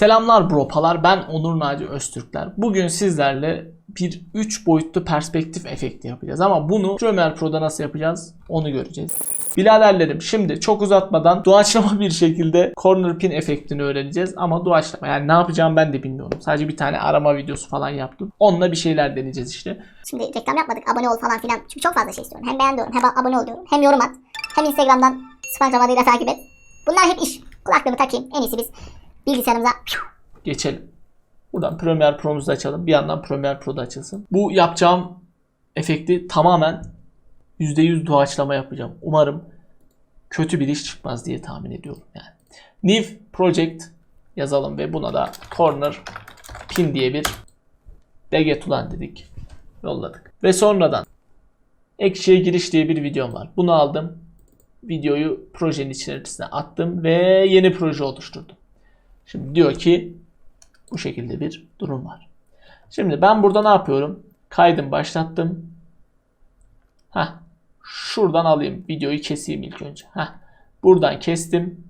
Selamlar bropalar ben Onur Naci Öztürkler. Bugün sizlerle bir 3 boyutlu perspektif efekti yapacağız ama bunu Premiere Pro'da nasıl yapacağız onu göreceğiz. Biladerlerim şimdi çok uzatmadan doğaçlama bir şekilde corner pin efektini öğreneceğiz ama doğaçlama yani ne yapacağım ben de bilmiyorum. Sadece bir tane arama videosu falan yaptım. Onunla bir şeyler deneyeceğiz işte. Şimdi reklam yapmadık abone ol falan filan. Çünkü çok fazla şey istiyorum. Hem beğen hem abone ol. Hem yorum at. Hem Instagram'dan Spongebob adıyla takip et. Bunlar hep iş. Kulaklığımı takayım. En iyisi biz bilgisayarımıza geçelim. Buradan Premiere Pro'muzu açalım. Bir yandan Premiere Pro'da açılsın. Bu yapacağım efekti tamamen %100 doğaçlama yapacağım. Umarım kötü bir iş çıkmaz diye tahmin ediyorum yani. New Project yazalım ve buna da Corner Pin diye bir BG Tulan dedik. Yolladık. Ve sonradan Ekşi'ye giriş diye bir videom var. Bunu aldım. Videoyu projenin içerisine attım ve yeni proje oluşturdum. Şimdi diyor ki bu şekilde bir durum var. Şimdi ben burada ne yapıyorum? Kaydım başlattım. Heh. Şuradan alayım. Videoyu keseyim ilk önce. Heh. Buradan kestim.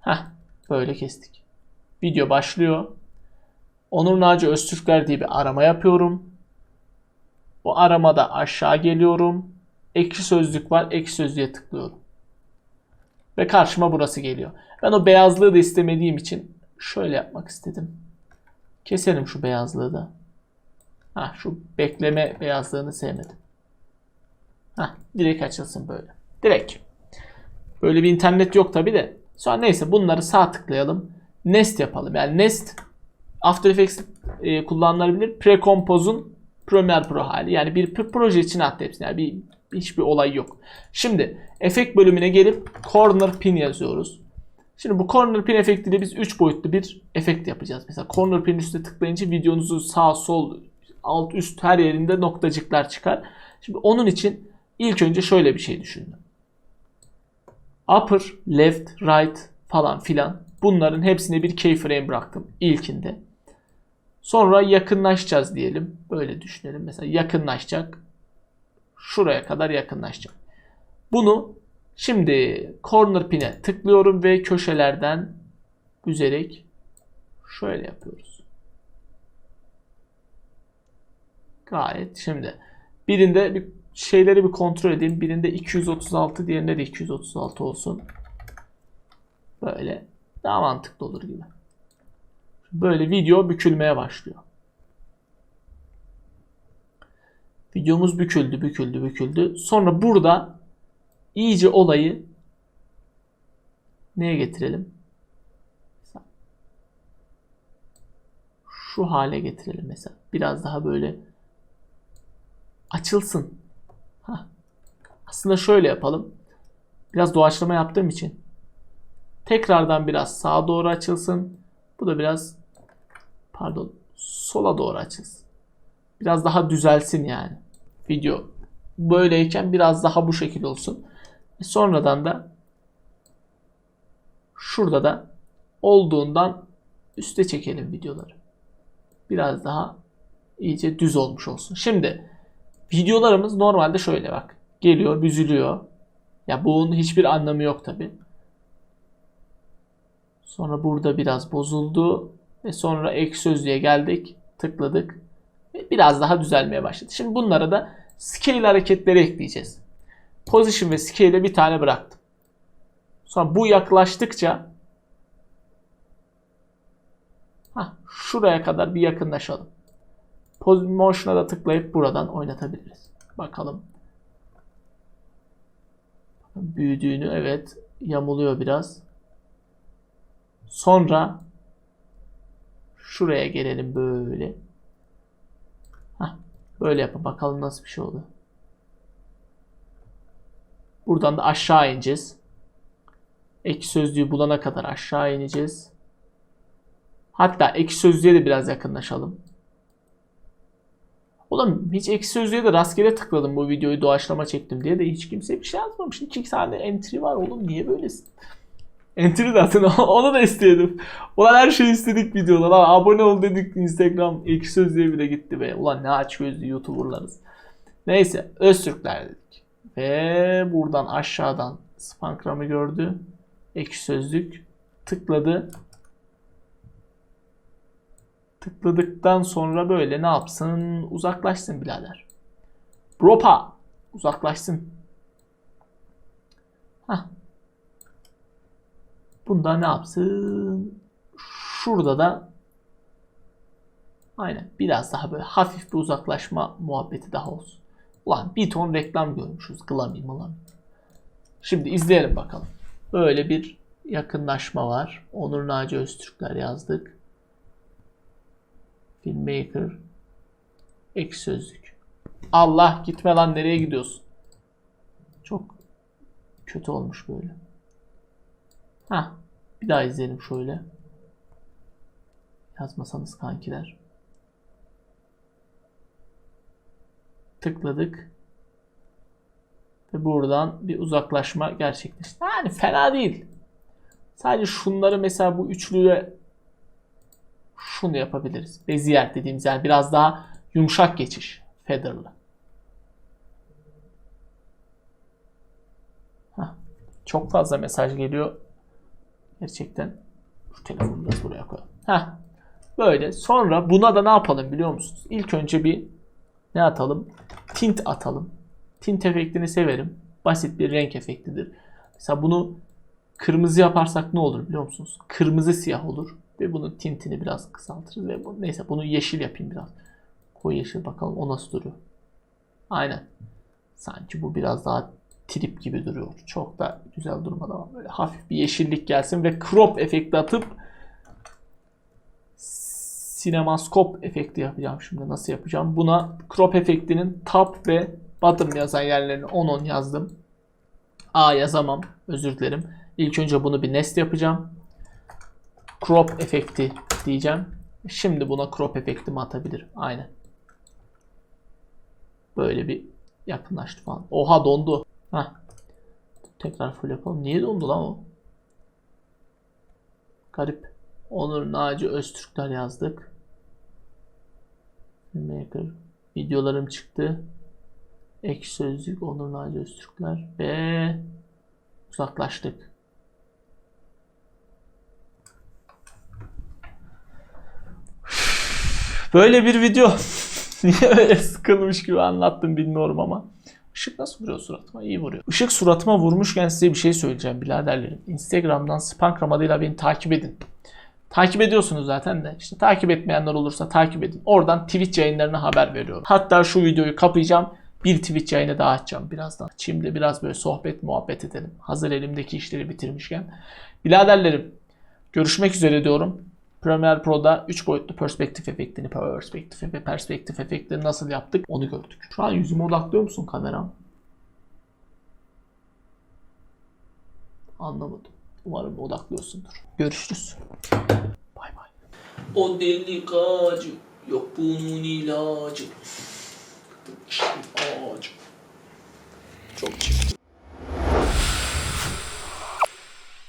Heh. Böyle kestik. Video başlıyor. Onur Naci Öztürkler diye bir arama yapıyorum. Bu aramada aşağı geliyorum. Ekşi sözlük var. Ekşi sözlüğe tıklıyorum. Ve karşıma burası geliyor. Ben o beyazlığı da istemediğim için şöyle yapmak istedim. Keselim şu beyazlığı da. Ha şu bekleme beyazlığını sevmedim. Ha direkt açılsın böyle. Direkt. Böyle bir internet yok tabi de. Sonra neyse bunları sağ tıklayalım. Nest yapalım. Yani Nest After Effects e, kullanılabilir. Precompose'un Premiere Pro hali. Yani bir proje için attı hepsini. Yani bir, hiçbir olay yok. Şimdi efekt bölümüne gelip Corner Pin yazıyoruz. Şimdi bu corner pin efektiyle biz 3 boyutlu bir efekt yapacağız. Mesela corner pin üstüne tıklayınca videonuzu sağ sol alt üst her yerinde noktacıklar çıkar. Şimdi onun için ilk önce şöyle bir şey düşündüm. Upper, left, right falan filan bunların hepsine bir keyframe bıraktım ilkinde. Sonra yakınlaşacağız diyelim. Böyle düşünelim. Mesela yakınlaşacak. Şuraya kadar yakınlaşacak. Bunu Şimdi corner pin'e tıklıyorum ve köşelerden büzerek şöyle yapıyoruz. Gayet şimdi birinde bir şeyleri bir kontrol edeyim. Birinde 236 diğerinde de 236 olsun. Böyle daha mantıklı olur gibi. Böyle video bükülmeye başlıyor. Videomuz büküldü, büküldü, büküldü. Sonra burada iyice olayı neye getirelim? Şu hale getirelim mesela. Biraz daha böyle açılsın. Hah. Aslında şöyle yapalım. Biraz doğaçlama yaptığım için tekrardan biraz sağa doğru açılsın. Bu da biraz pardon sola doğru açılsın. Biraz daha düzelsin yani. Video böyleyken biraz daha bu şekil olsun. Sonradan da şurada da olduğundan üste çekelim videoları. Biraz daha iyice düz olmuş olsun. Şimdi videolarımız normalde şöyle bak. Geliyor, büzülüyor. Ya bunun hiçbir anlamı yok tabi. Sonra burada biraz bozuldu ve sonra ek sözlüğe geldik, tıkladık biraz daha düzelmeye başladı. Şimdi bunlara da scale hareketleri ekleyeceğiz position ve scale'e bir tane bıraktım. Sonra bu yaklaştıkça heh, şuraya kadar bir yakınlaşalım. Motion'a da tıklayıp buradan oynatabiliriz. Bakalım. Büyüdüğünü evet yamuluyor biraz. Sonra şuraya gelelim böyle. Böyle yapın bakalım nasıl bir şey oluyor. Buradan da aşağı ineceğiz. Ek sözlüğü bulana kadar aşağı ineceğiz. Hatta ek sözlüğe de biraz yakınlaşalım. Oğlum hiç ek sözlüğe de rastgele tıkladım bu videoyu doğaçlama çektim diye de hiç kimse bir şey yazmamış. İki tane entry var oğlum niye böylesin? Entry de atın onu da istedim. Ulan her şeyi istedik videoda. Lan abone ol dedik Instagram ek sözlüğe bile gitti be. Ulan ne aç gözlü youtuberlarız. Neyse Öztürkler dedik. Ve buradan aşağıdan Spankram'ı gördü. Ek sözlük tıkladı. Tıkladıktan sonra böyle ne yapsın? Uzaklaşsın birader. Bropa uzaklaşsın. Hah. Bunda ne yapsın? Şurada da aynen biraz daha böyle hafif bir uzaklaşma muhabbeti daha olsun. Ulan bir ton reklam görmüşüz. Glami mılami. Şimdi izleyelim bakalım. Böyle bir yakınlaşma var. Onur Naci Öztürkler yazdık. Filmmaker. Ek sözlük. Allah gitme lan nereye gidiyorsun? Çok kötü olmuş böyle. Ha, bir daha izleyelim şöyle. Yazmasanız kankiler. Tıkladık. Ve buradan bir uzaklaşma gerçekleşti. Yani fena değil. Sadece şunları mesela bu üçlüye şunu yapabiliriz. Bezier dediğimiz yani biraz daha yumuşak geçiş. Feather'lı. Çok fazla mesaj geliyor. Gerçekten şu telefonu biraz buraya koyalım. Heh. Böyle. Sonra buna da ne yapalım biliyor musunuz? İlk önce bir ne atalım? Tint atalım. Tint efektini severim. Basit bir renk efektidir. Mesela bunu kırmızı yaparsak ne olur biliyor musunuz? Kırmızı siyah olur. Ve bunun tintini biraz kısaltırız. Ve bu, neyse bunu yeşil yapayım biraz. Koyu yeşil bakalım o nasıl duruyor. Aynen. Sanki bu biraz daha trip gibi duruyor. Çok da güzel durmadı ama böyle hafif bir yeşillik gelsin ve crop efekti atıp sinemaskop efekti yapacağım şimdi. Nasıl yapacağım? Buna crop efektinin top ve bottom yazan yerlerini 10-10 yazdım. A yazamam. Özür dilerim. İlk önce bunu bir nest yapacağım. Crop efekti diyeceğim. Şimdi buna crop efektimi atabilirim. Aynen. Böyle bir yakınlaştı falan. Oha dondu. Heh. Tekrar full yapalım. Niye dondu lan o? Garip. Onur Naci Öztürkler yazdık. Filmmaker. Videolarım çıktı. Ek sözlük Onur Naci Öztürkler ve uzaklaştık. Böyle bir video. Niye öyle sıkılmış gibi anlattım bilmiyorum ama. Işık nasıl vuruyor suratıma? İyi vuruyor. Işık suratıma vurmuşken size bir şey söyleyeceğim biraderlerim. Instagram'dan Spankram adıyla beni takip edin. Takip ediyorsunuz zaten de. İşte takip etmeyenler olursa takip edin. Oradan Twitch yayınlarına haber veriyorum. Hatta şu videoyu kapayacağım. Bir Twitch yayını daha açacağım birazdan. Şimdi biraz böyle sohbet muhabbet edelim. Hazır elimdeki işleri bitirmişken. Biraderlerim görüşmek üzere diyorum. Premiere Pro'da 3 boyutlu perspektif efektini, perspektif perspektif efektini nasıl yaptık onu gördük. Şu an yüzüme odaklıyor musun kameram? Anlamadım. Umarım odaklıyorsundur. Görüşürüz. Bay bay. O deli yok bunun ilacı.